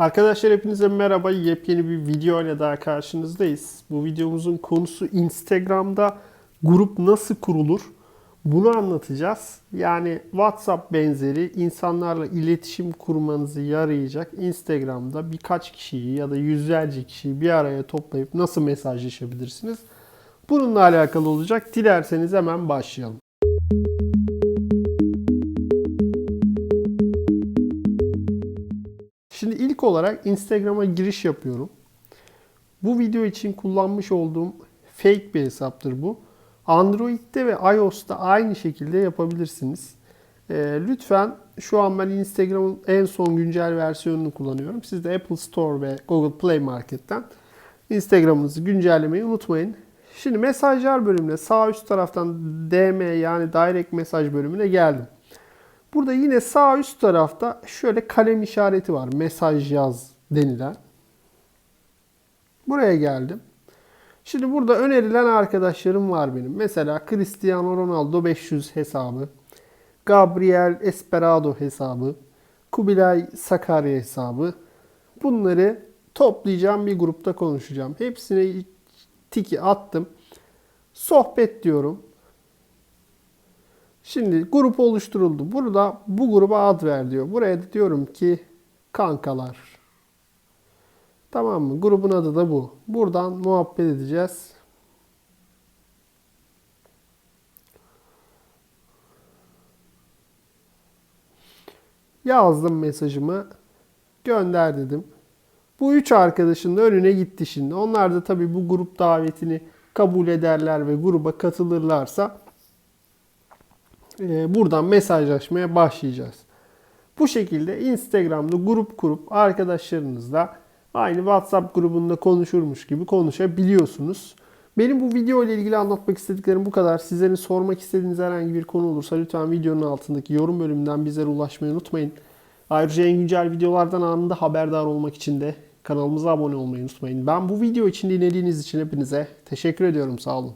Arkadaşlar hepinize merhaba. Yepyeni bir video ile daha karşınızdayız. Bu videomuzun konusu Instagram'da grup nasıl kurulur? Bunu anlatacağız. Yani WhatsApp benzeri insanlarla iletişim kurmanızı yarayacak Instagram'da birkaç kişiyi ya da yüzlerce kişiyi bir araya toplayıp nasıl mesajlaşabilirsiniz? Bununla alakalı olacak. Dilerseniz hemen başlayalım. Şimdi ilk olarak Instagram'a giriş yapıyorum. Bu video için kullanmış olduğum fake bir hesaptır bu. Android'de ve iOS'ta aynı şekilde yapabilirsiniz. Ee, lütfen şu an ben Instagram'ın en son güncel versiyonunu kullanıyorum. Siz de Apple Store ve Google Play Market'ten Instagram'ınızı güncellemeyi unutmayın. Şimdi mesajlar bölümüne sağ üst taraftan DM yani direct mesaj bölümüne geldim. Burada yine sağ üst tarafta şöyle kalem işareti var. Mesaj yaz denilen. Buraya geldim. Şimdi burada önerilen arkadaşlarım var benim. Mesela Cristiano Ronaldo 500 hesabı, Gabriel Esperado hesabı, Kubilay Sakarya hesabı. Bunları toplayacağım bir grupta konuşacağım. Hepsine tiki attım. Sohbet diyorum. Şimdi grup oluşturuldu. Burada bu gruba ad ver diyor. Buraya da diyorum ki kankalar. Tamam mı? Grubun adı da bu. Buradan muhabbet edeceğiz. Yazdım mesajımı. Gönder dedim. Bu üç arkadaşın da önüne gitti şimdi. Onlar da tabii bu grup davetini kabul ederler ve gruba katılırlarsa buradan mesajlaşmaya başlayacağız. Bu şekilde Instagram'da grup kurup arkadaşlarınızla aynı WhatsApp grubunda konuşurmuş gibi konuşabiliyorsunuz. Benim bu video ile ilgili anlatmak istediklerim bu kadar. Sizlerin sormak istediğiniz herhangi bir konu olursa lütfen videonun altındaki yorum bölümünden bizlere ulaşmayı unutmayın. Ayrıca en güncel videolardan anında haberdar olmak için de kanalımıza abone olmayı unutmayın. Ben bu video için dinlediğiniz için hepinize teşekkür ediyorum. Sağ olun.